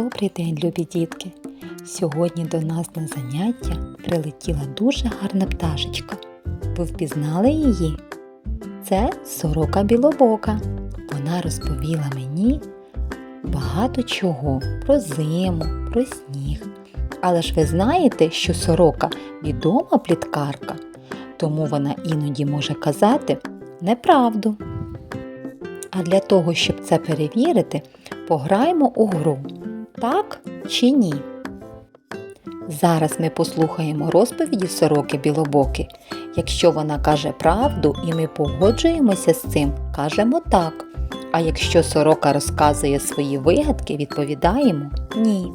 Добрий день, любі дітки! Сьогодні до нас на заняття прилетіла дуже гарна пташечка. Ви впізнали її? Це сорока білобока. Вона розповіла мені багато чого про зиму, про сніг. Але ж ви знаєте, що сорока відома пліткарка, тому вона іноді може казати неправду. А для того, щоб це перевірити, пограємо у гру. Так чи ні? Зараз ми послухаємо розповіді сороки білобоки. Якщо вона каже правду і ми погоджуємося з цим, кажемо так. А якщо сорока розказує свої вигадки, відповідаємо ні.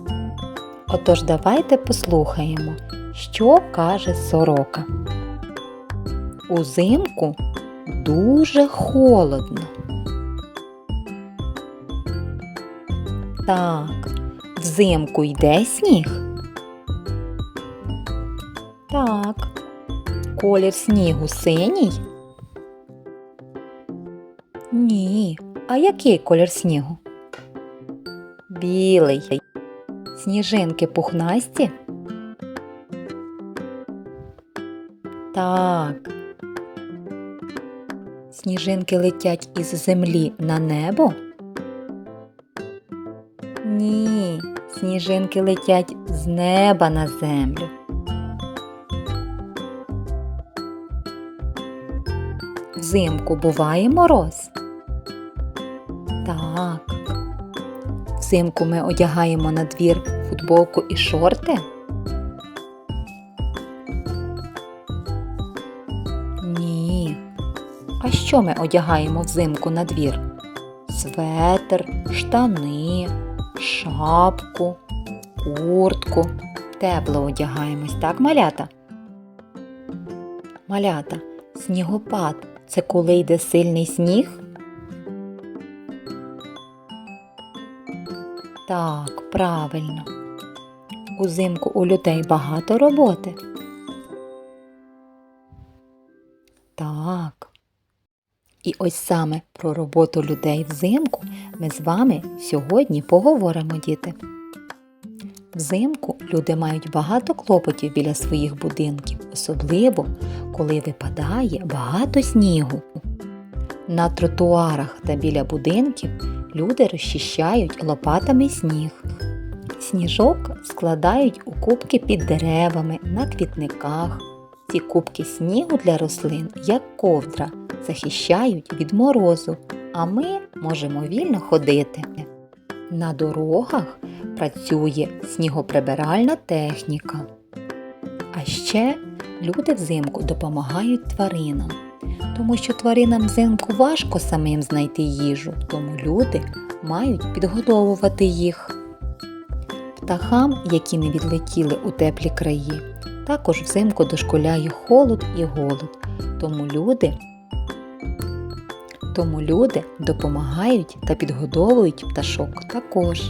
Отож давайте послухаємо, що каже сорока. Узимку дуже холодно. Так, взимку йде сніг? Так. Колір снігу синій? Ні. А який колір снігу? Білий. Сніжинки пухнасті? Так. Сніжинки летять із землі на небо? Сніжинки летять з неба на землю. Взимку буває мороз? Так. Взимку ми одягаємо на двір футболку і шорти? Ні. А що ми одягаємо взимку на двір? Светр, штани, шапку, куртку. Тепло одягаємось, так, малята? Малята, снігопад це коли йде сильний сніг? Так, правильно. Узимку у людей багато роботи. Так. І ось саме про роботу людей взимку ми з вами сьогодні поговоримо, діти. Взимку люди мають багато клопотів біля своїх будинків, особливо коли випадає багато снігу. На тротуарах та біля будинків люди розчищають лопатами сніг. Сніжок складають у кубки під деревами, на квітниках. Ці кубки снігу для рослин, як ковдра, захищають від морозу, а ми можемо вільно ходити. На дорогах працює снігоприбиральна техніка. А ще люди взимку допомагають тваринам, тому що тваринам взимку важко самим знайти їжу, тому люди мають підгодовувати їх. Птахам, які не відлетіли у теплі краї, також взимку дошкуляє холод і голод, тому люди тому люди допомагають та підгодовують пташок також.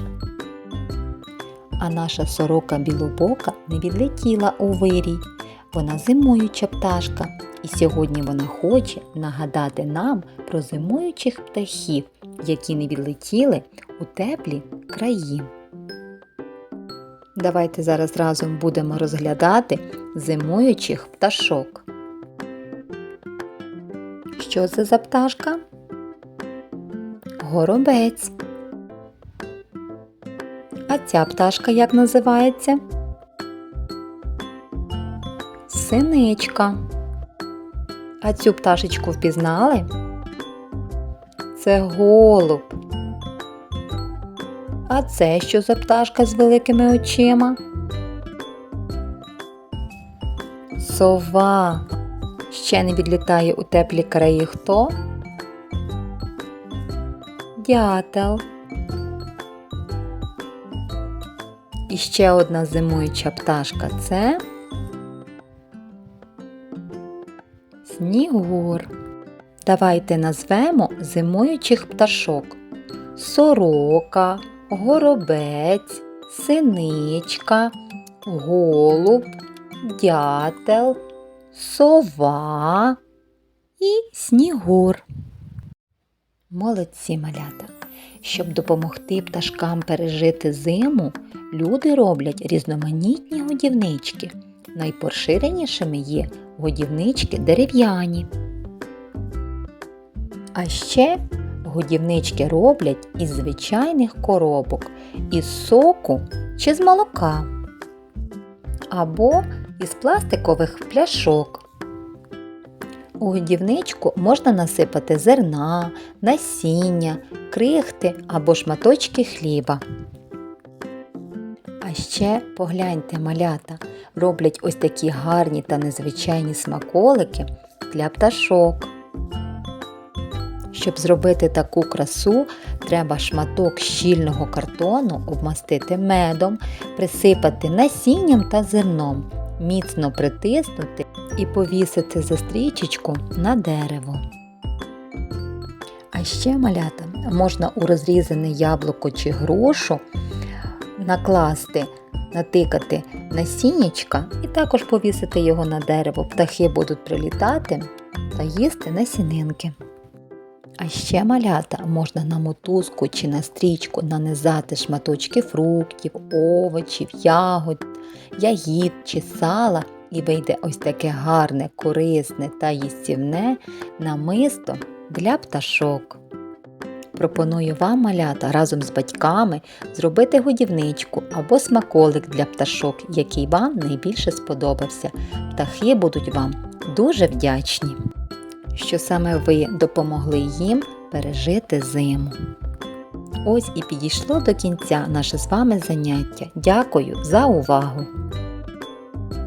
А наша сорока білобока не відлетіла у вирій. Вона зимуюча пташка, і сьогодні вона хоче нагадати нам про зимуючих птахів, які не відлетіли у теплі краї. Давайте зараз разом будемо розглядати зимуючих пташок. Що це за пташка? Горобець. А ця пташка як називається? Синичка. А цю пташечку впізнали? Це голуб. А це що за пташка з великими очима? Сова. Ще не відлітає у теплі краї хто? Дятел. І ще одна зимуюча пташка це Снігур. Давайте назвемо зимуючих пташок. Сорока, горобець, синичка, голуб, дятел, сова і снігур. Молодці малята! Щоб допомогти пташкам пережити зиму, люди роблять різноманітні годівнички. Найпоширенішими є годівнички дерев'яні. А ще годівнички роблять із звичайних коробок, із соку чи з молока, або із пластикових пляшок. У годівничку можна насипати зерна, насіння, крихти або шматочки хліба. А ще погляньте, малята, роблять ось такі гарні та незвичайні смаколики для пташок. Щоб зробити таку красу, треба шматок щільного картону обмастити медом, присипати насінням та зерном, міцно притиснути і повісити за стрічечку на дерево. А ще малята можна у розрізане яблуко чи грушу накласти, натикати насіннячка і також повісити його на дерево. Птахи будуть прилітати та їсти насінинки. А ще малята можна на мотузку чи на стрічку нанизати шматочки фруктів, овочів, ягод, ягід чи сала, і вийде ось таке гарне, корисне та їстівне намисто для пташок. Пропоную вам, малята, разом з батьками зробити годівничку або смаколик для пташок, який вам найбільше сподобався. Птахи будуть вам дуже вдячні що саме ви допомогли їм пережити зиму. Ось і підійшло до кінця наше з вами заняття. Дякую за увагу!